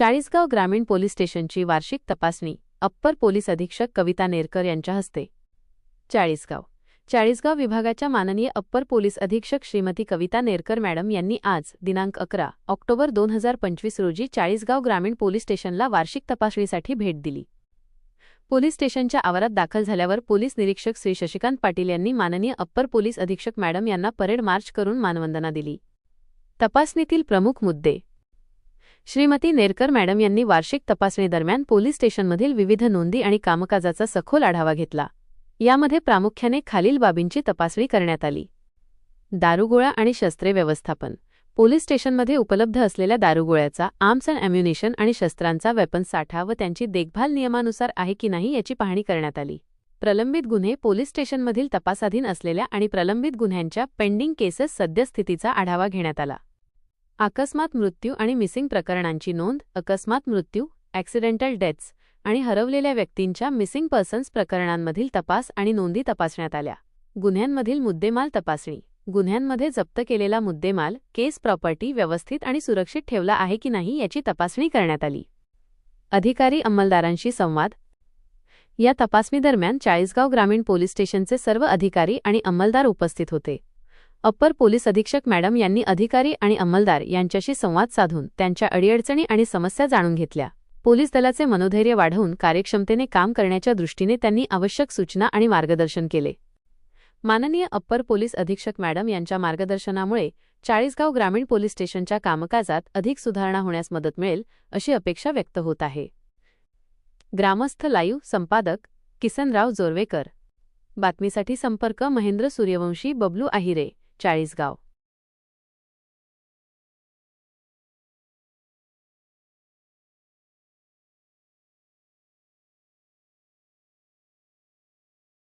चाळीसगाव ग्रामीण पोलीस स्टेशनची वार्षिक तपासणी अप्पर पोलीस अधीक्षक कविता नेरकर यांच्या हस्ते. चाळीसगाव. चाळीसगाव विभागाच्या माननीय अप्पर पोलीस अधीक्षक श्रीमती कविता नेरकर मॅडम यांनी आज दिनांक अकरा ऑक्टोबर दोन हजार पंचवीस रोजी चाळीसगाव ग्रामीण पोलीस स्टेशनला वार्षिक तपासणीसाठी भेट दिली. पोलीस स्टेशनच्या आवारात दाखल झाल्यावर पोलीस निरीक्षक श्री शशिकांत पाटील यांनी माननीय अप्पर पोलीस अधीक्षक मॅडम यांना परेड मार्च करून मानवंदना दिली. तपासणीतील प्रमुख मुद्दे श्रीमती नेरकर मॅडम यांनी वार्षिक तपासणीदरम्यान पोलीस स्टेशनमधील विविध नोंदी आणि कामकाजाचा सखोल आढावा घेतला. यामध्ये प्रामुख्याने खालील बाबींची तपासणी करण्यात आली. दारुगोळा आणि शस्त्रे व्यवस्थापन. पोलीस स्टेशनमध्ये उपलब्ध असलेल्या दारुगोळ्याचा आर्म्स अँड अम्युनिशन आणि शस्त्रांचा वेपन साठा व त्यांची देखभाल नियमानुसार आहे की नाही याची पाहणी करण्यात आली. प्रलंबित गुन्हे पोलीस स्टेशनमधील तपासाधीन असलेल्या आणि प्रलंबित गुन्ह्यांच्या पेंडिंग केसेस सद्यस्थितीचा आढावा घेण्यात आला. अकस्मात मृत्यू आणि मिसिंग प्रकरणांची नोंद अकस्मात मृत्यू ॲक्सिडेंटल डेथ्स आणि हरवलेल्या व्यक्तींच्या मिसिंग पर्सन्स प्रकरणांमधील तपास आणि नोंदी तपासण्यात आल्या. गुन्ह्यांमधील मुद्देमाल तपासणी. गुन्ह्यांमध्ये जप्त केलेला मुद्देमाल केस प्रॉपर्टी व्यवस्थित आणि सुरक्षित ठेवला आहे की नाही याची तपासणी करण्यात आली. अधिकारी अंमलदारांशी संवाद. या तपासणीदरम्यान चाळीसगाव ग्रामीण पोलीस स्टेशनचे सर्व अधिकारी आणि अंमलदार उपस्थित होते. अप्पर पोलीस अधीक्षक मॅडम यांनी अधिकारी आणि अंमलदार यांच्याशी संवाद साधून त्यांच्या अडीअडचणी आणि समस्या जाणून घेतल्या. पोलीस दलाचे मनोधैर्य वाढवून कार्यक्षमतेने काम करण्याच्या दृष्टीने त्यांनी आवश्यक सूचना आणि मार्गदर्शन केले. माननीय अप्पर पोलीस अधीक्षक मॅडम यांच्या मार्गदर्शनामुळे चाळीसगाव ग्रामीण पोलीस स्टेशनच्या कामकाजात अधिक सुधारणा होण्यास मदत मिळेल अशी अपेक्षा व्यक्त होत आहे. ग्रामस्थ लाईव्ह संपादक किसनराव जोरवेकर. बातमीसाठी संपर्क महेंद्र सूर्यवंशी बबलू आहिरे चाळीसगाव